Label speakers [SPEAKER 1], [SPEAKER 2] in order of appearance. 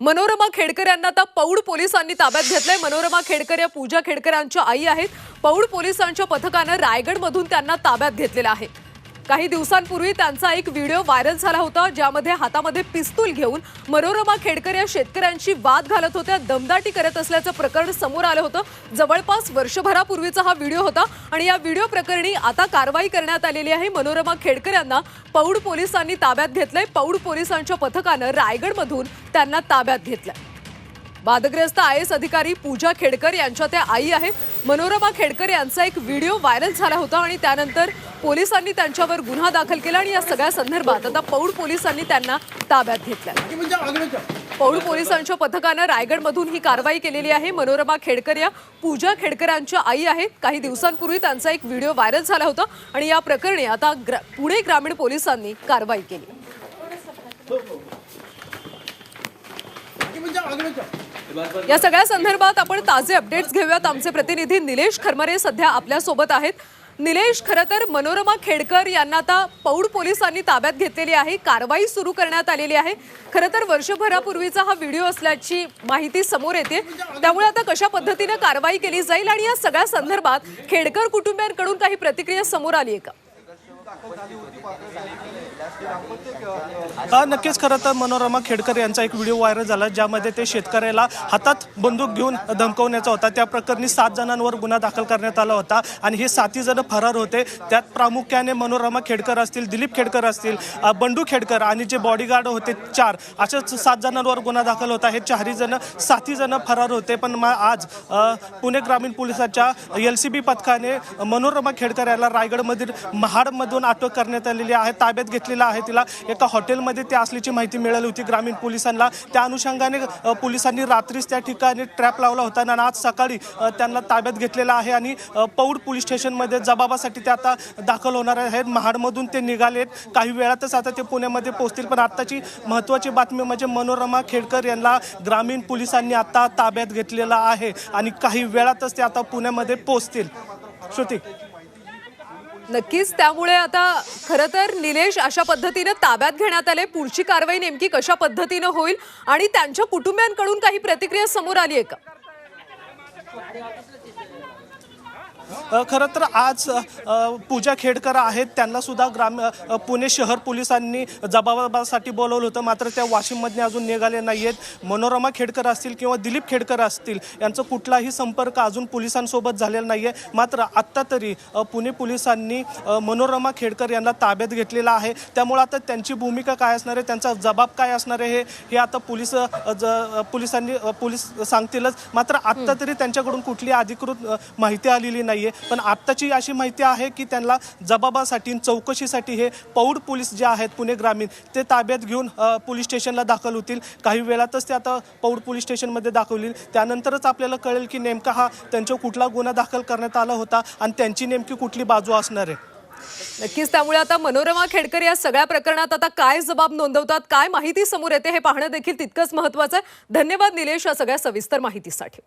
[SPEAKER 1] मनोरमा खेडकर यांना आता पौड पोलिसांनी ताब्यात घेतलंय. मनोरमा खेडकर या पूजा खेडकरांच्या आई आहेत. पौड पोलिसांच्या पथकानं रायगडमधून त्यांना ताब्यात घेतलेलं आहे. काही दिवसांपूर्वी त्यांचा एक व्हिडिओ व्हायरल झाला होता ज्यामध्ये हातामध्ये पिस्तूल घेऊन मनोरमा खेडकर या शेतकऱ्यांशी वाद घालत होत्या दमदाटी करत असल्याचं प्रकरण समोर आलं होतं. जवळपास वर्षभरापूर्वीचा हा व्हिडिओ होता आणि या व्हिडिओ प्रकरणी आता कारवाई करण्यात आलेली आहे. मनोरमा खेडकर यांना पौड पोलिसांनी ताब्यात घेतलंय. पौड पोलिसांच्या पथकानं रायगडमधून त्यांना ताब्यात घेतलंय. वादग्रस्त आय एस अधिकारी पूजा खेडकर यांच्या त्या आई आहेत मनोरमा खेडकर यांचा एक व्हिडिओ व्हायरल झाला होता आणि त्यानंतर पोलिसांनी त्यांच्यावर गुन्हा दाखल केला आणि या सगळ्या संदर्भात आता पौड पोलिसांनी त्यांना ताब्यात घेतलं पौड पोलिसांच्या पथकानं रायगडमधून ही कारवाई केलेली आहे. मनोरमा खेडकर या पूजा खेडकरांच्या आई आहेत. काही दिवसांपूर्वी त्यांचा एक व्हिडिओ व्हायरल झाला होता आणि या प्रकरणी आता ग्रा- पुणे ग्रामीण पोलिसांनी कारवाई केली. या सगळ्या संदर्भात आपण ताजे अपडेट्स घेऊयात. आमचे प्रतिनिधी निलेश खरमरे सध्या आपल्यासोबत आहेत. निलेश खरं तर मनोरमा खेडकर यांना आता पौड पोलिसांनी ताब्यात घेतलेली आहे. कारवाई सुरू करण्यात आलेली आहे. खरं तर वर्षभरापूर्वीचा हा व्हिडिओ असल्याची माहिती समोर येते. त्यामुळे आता कशा पद्धतीनं कारवाई केली जाईल आणि या सगळ्या संदर्भात खेडकर कुटुंबियांकडून काही प्रतिक्रिया समोर आली आहे का?
[SPEAKER 2] नक्कीच खरं तर मनोरमा खेडकर यांचा एक व्हिडिओ व्हायरल झाला ज्यामध्ये ते शेतकऱ्याला हातात बंदूक घेऊन धमकवण्याचा होता. त्या प्रकरणी सात जणांवर गुन्हा दाखल करण्यात आला होता आणि हे साती जण फरार होते. त्यात प्रामुख्याने मनोरमा खेडकर असतील दिलीप खेडकर असतील बंडू खेडकर आणि जे बॉडीगार्ड होते चार अशाच सात जणांवर गुन्हा दाखल होता. हे चारही जण साती जण फरार होते. पण आज पुणे ग्रामीण पोलिसाच्या एल सी बी पथकाने मनोरमा खेडकर याला रायगडमधील महाडमधून अटक करण्यात आलेली आहे ताब्यात घेतलेला आहे तिला. एका हॉटेलमध्ये ते असल्याची माहिती मिळाली होती ग्रामीण पोलिसांना. त्या अनुषंगाने पोलिसांनी रात्रीच त्या ठिकाणी ट्रॅप लावला होता आणि आज सकाळी त्यांना ताब्यात घेतलेला आहे आणि पौड पोलीस स्टेशनमध्ये जबाबासाठी ते आता दाखल होणार आहेत. महाडमधून ते निघालेत काही वेळातच आता ते पुण्यामध्ये पोहोचतील. पण आत्ताची महत्त्वाची बातमी म्हणजे मनोरमा खेडकर यांना ग्रामीण पोलिसांनी आता ताब्यात घेतलेलं आहे आणि काही वेळातच ते आता पुण्यामध्ये पोहोचतील. श्रुती.
[SPEAKER 1] नक्कीच त्यामुळे आता खरं तर निलेश अशा पद्धतीनं ताब्यात घेण्यात आले. पुढची कारवाई नेमकी कशा पद्धतीनं होईल आणि त्यांच्या कुटुंबियांकडून काही प्रतिक्रिया समोर आली आहे का?
[SPEAKER 2] खरं तर आज पूजा खेडकर आहेत. त्यांना सुद्धा ग्राम पुणे शहर पोलिसांनी जबाबासाठी बोलवलं होतं. मात्र त्या वाशिममधने अजून निघाले नाही आहेत मनोरमा खेडकर असतील किंवा दिलीप खेडकर असतील यांचा कुठलाही संपर्क अजून पोलिसांसोबत झालेला नाही आहे मात्र आत्ता तरी पुणे पोलिसांनी मनोरमा खेडकर यांना ताब्यात घेतलेला आहे. त्यामुळे आता त्यांची भूमिका काय असणार आहे? त्यांचा जबाब काय असणार आहे? हे हे आता पोलीस पोलिसांनी पोलीस सांगतीलच. मात्र आत्ता तरी त्यांच्याकडून कुठली अधिकृत माहिती आलेली नाहीये. पण आत्ताची अशी माहिती आहे की त्यांना जबाबासाठी चौकशीसाठी हे पौड पोलीस जे आहेत पुणे ग्रामीण ते ताब्यात घेऊन पोलीस स्टेशनला दाखल होतील. काही वेळातच ते आता पौड पोलीस स्टेशनमध्ये दाखवतील त्यानंतरच आपल्याला कळेल की नेमका हा त्यांच्यावर कुठला गुन्हा दाखल करण्यात आला होता आणि त्यांची नेमकी कुठली बाजू असणार आहे.
[SPEAKER 1] नक्कीच त्यामुळे आता मनोरमा खेडकर या सगळ्या प्रकरणात आता काय जबाब नोंदवतात काय माहिती समोर येते हे पाहणं देखील तितकंच महत्वाचं आहे. धन्यवाद निलेश या सगळ्या सविस्तर माहितीसाठी.